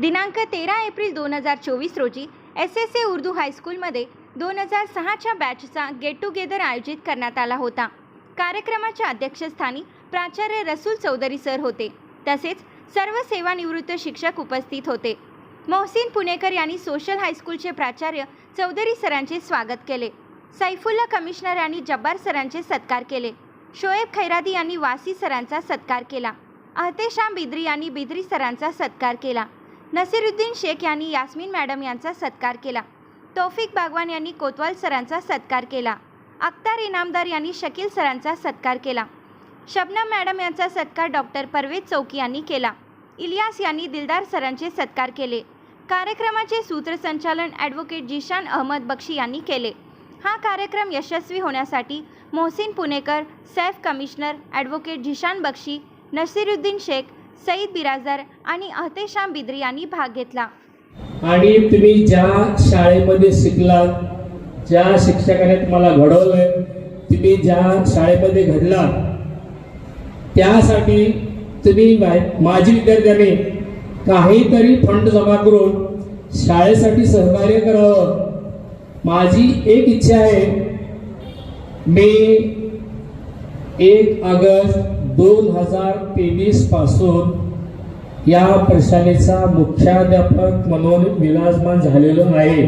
दिनांक तेरा एप्रिल दोन हजार चोवीस रोजी एस एस ए उर्दू हायस्कूलमध्ये दोन हजार सहाच्या बॅचचा गेट टुगेदर आयोजित करण्यात आला होता. कार्यक्रमाच्या अध्यक्षस्थानी प्राचार्य रसूल चौधरी सर होते. तसेच सर्व सेवानिवृत्त शिक्षक उपस्थित होते. मोहसिन पुणेकर यांनी सोशल हायस्कूलचे प्राचार्य चौधरी सरांचे स्वागत केले. सैफुल्ला कमिशनर यांनी जब्बार सरांचे सत्कार केले. शोएब खैरादी यांनी वासी सरांचा सत्कार केला. अहतेशाम बिद्री यांनी बिद्री सरांचा सत्कार केला. नसीरुद्दीन शेख यांनी यास्मीन मॅडम यांचा सत्कार केला. तौफिक बागवान यांनी कोतवाल सरांचा सत्कार केला. अख्तार इनामदार यांनी शकील सरांचा सत्कार केला. शबनम मॅडम यांचा सत्कार डॉक्टर परवेज चौकी यांनी केला. इलियास यांनी दिलदार सरांचे सत्कार केले. कार्यक्रमाचे सूत्रसंचालन ॲडव्होकेट जिशान अहमद बक्षी यांनी केले. हा कार्यक्रम यशस्वी होण्यासाठी मोहसिन पुणेकर सैफ कमिशनर ॲडव्होकेट जिशान बक्षी नसीरुद्दीन शेख सईद बिराजदार आणि अहतेशाम बिद्री यांनी भाग घेतला. आणि तुम्ही ज्या शाळेमध्ये शिकलात ज्या शिक्षकाने तुम्हाला घडवलंय तुम्ही ज्या शाळेमध्ये घडला त्यासाठी तुम्ही माझी माजी विद्यार्थ्यांनी काहीतरी फंड जमा करून शाळेसाठी सहकार्य करावं. माझी एक इच्छा आहे मी एक ऑगस्ट दोन हजार तेवीसपासून या प्रशालेचा मुख्याध्यापक म्हणून विराजमान झालेलो आहे.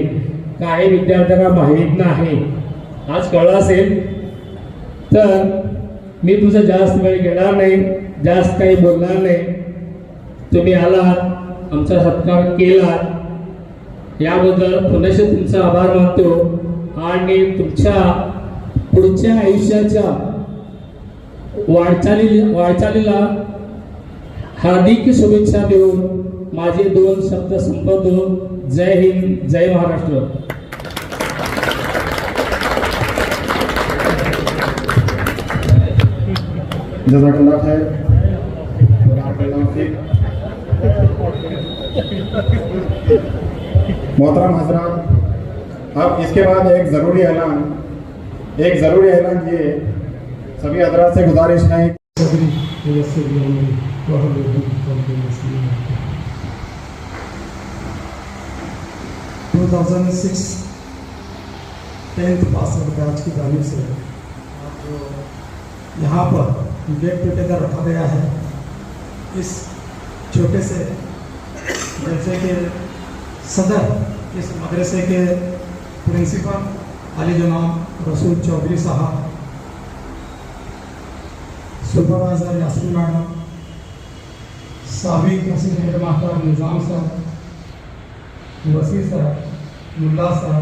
काही विद्यार्थ्यांना माहीत नाही. आज कळलं असेल. तर मी तुझा जास्त वेळ घेणार नाही जास्त काही बोलणार नाही. तुम्ही आलात आमचा सत्कार केला याबद्दल पुनश तुमचा आभार मानतो आणि तुमच्या पुढच्या आयुष्याच्या हार्दिक शुभेच्छा देऊन माझे दोन शब्द संपवतो. जय हिंद, जय महाराष्ट्र. मोहतरम हजरात अब इसके बाद एक ज़रूरी ऐलान, एक ज़रूरी ऐलान ये सभी हजरात से गुजारिश है की जानी से यहाँ पर गेट पेटेकर रखा गया है, इस छोटे से मदरसे के सदर, इस मदरसे के प्रिंसिपल, अली जनाब रसूल चौधरी साहब supervisor Yasin madam, Sabik Naseer head master Nizam sir Wasi sir, Mulla sir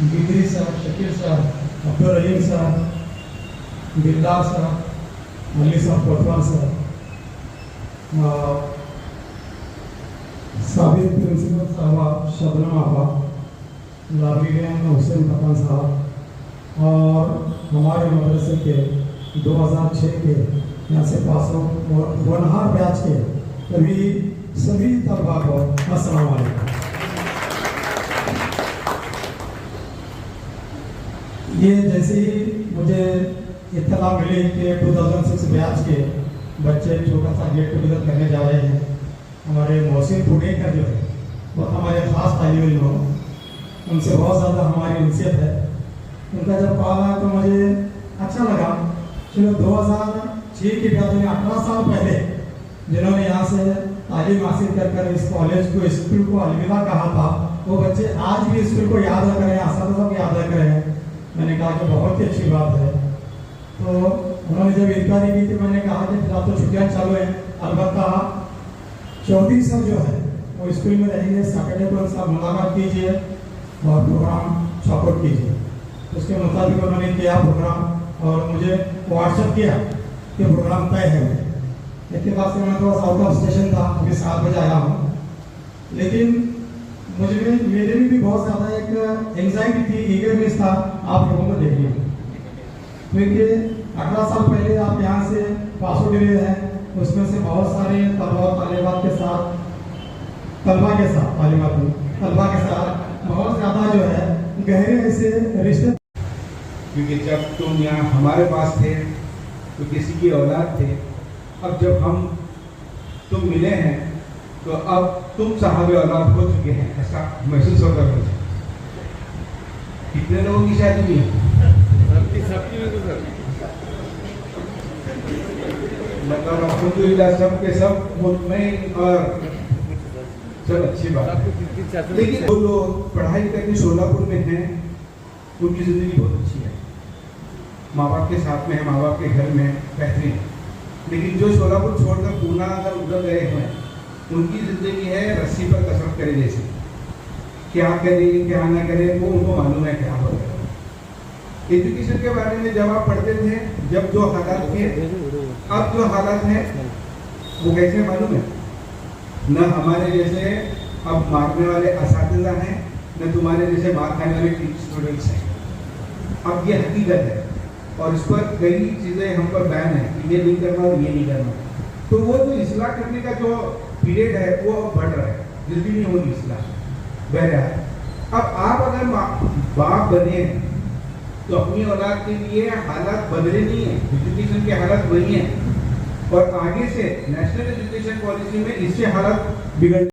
Bidri sir, Shakeel sir, Abdul Rahim sir Billa sir Ali sahab Kotwal sir. साबिक प्रिंसिपल साहब, शबनम आबा लाबीगैन हुसैन खतन साहब, और हमारे मदरसे के 2006 के, यहाँ से पास वनहार बैच के सभी सभी तलबा को अस्सलाम ये जैसे ही मुझे इतला मिली कि 2006 बैच के बच्चे छोटा सा गेट टुगेदर करने जा रहे हैं, हमारे मोहसिन पुणेकर जो है, वो हमारे खास तालिब हो। उनसे बहुत ज़्यादा हमारी उनसियत है। उनका जब आया तो मुझे अच्छा लगा। चलो दो हज़ार छः की में अठारह साल पहले जिन्होंने यहाँ से तालीम हासिल कर कर इस कॉलेज को स्कूल को अलविदा कहा था। वो बच्चे आज भी स्कूल को याद रख रहे हैं असद को याद रख रहे हैं। मैंने कहा कि बहुत ही अच्छी बात है। तो उन्होंने जब इंक्वायरी की थी मैंने कहा कि फ़िलहाल तो छुट्टियाँ चालू हैं। अलबत्ता चौधरी सर जो है, वो स्कूल में रहेंगे सैटरडे को आप मुलाकात कीजिए और प्रोग्राम सपोर्ट कीजिए। उसके मुताबिक उन्होंने किया प्रोग्राम और मुझे व्हाट्सअप किया कि प्रोग्राम तय है। इसके बाद से मैं थोड़ा सा आउट ऑफ़ स्टेशन था, अभी सात बजे आया हूँ। लेकिन मुझे मेरे में भी बहुत ज़्यादा एक एंजाइटी थी ईगरनेस था, आप लोगों को देखिए क्योंकि अठारह साल पहले आप यहाँ से पास आउट हुए हैं, उसमें से बहुत सारे तलबा तालिबात के साथ, तलबा के साथ तलबा के साथ बहुत ज़्यादा जो है गहरे ऐसे रिश्ते क्योंकि जब तुम यहाँ हमारे पास थे तो किसी की औलाद थे। अब जब हम तुम मिले हैं तो अब तुम साहब औलाद हो चुके हैं ऐसा महसूस होगा मुझे। कितने लोगों की शादी हुई? मतलब अल्हम्दुलिल्लाह सब के सब मुतमईन और सब अच्छी बात है। लेकिन वो लोग पढ़ाई करके सोलापुर में हैं उनकी ज़िंदगी बहुत अच्छी है। माँ बाप के साथ में है माँ बाप के घर में बेहतरीन लेकिन जो सोलापुर छोड़कर पूना अगर उधर गए हैं, उनकी ज़िंदगी है रस्सी पर कसरत करे जैसे। क्या करे, क्या ना करे, वो उनको मालूम है क्या हो रहा है। एजुकेशन के बारे में जब आप पढ़ते थे, जब जो हालात थे, अब जो हालात हैं, वो कैसे मालूम है? न हमारे जैसे अब मारने वाले इस हैं, न तुम्हारे जैसे मार खाने वाले स्टूडेंट्स हैं। अब ये हकीकत है। और इस पर कई चीज़ें हम पर बैन है कि ये नहीं करना और ये नहीं करना। तो वो जो इसलाह करने का जो पीरियड है, वो अब बढ़ रहा है, जल्दी नहीं होगी इसलाह। बहरहाल, अब आप अगर बाप बने हैं तो अपनी औलाद के लिए हालात बदले नहीं है एजुकेशन के हालात वही हैं। और आगे से नेशनल एजुकेशन पॉलिसी में इससे हालात बिगड़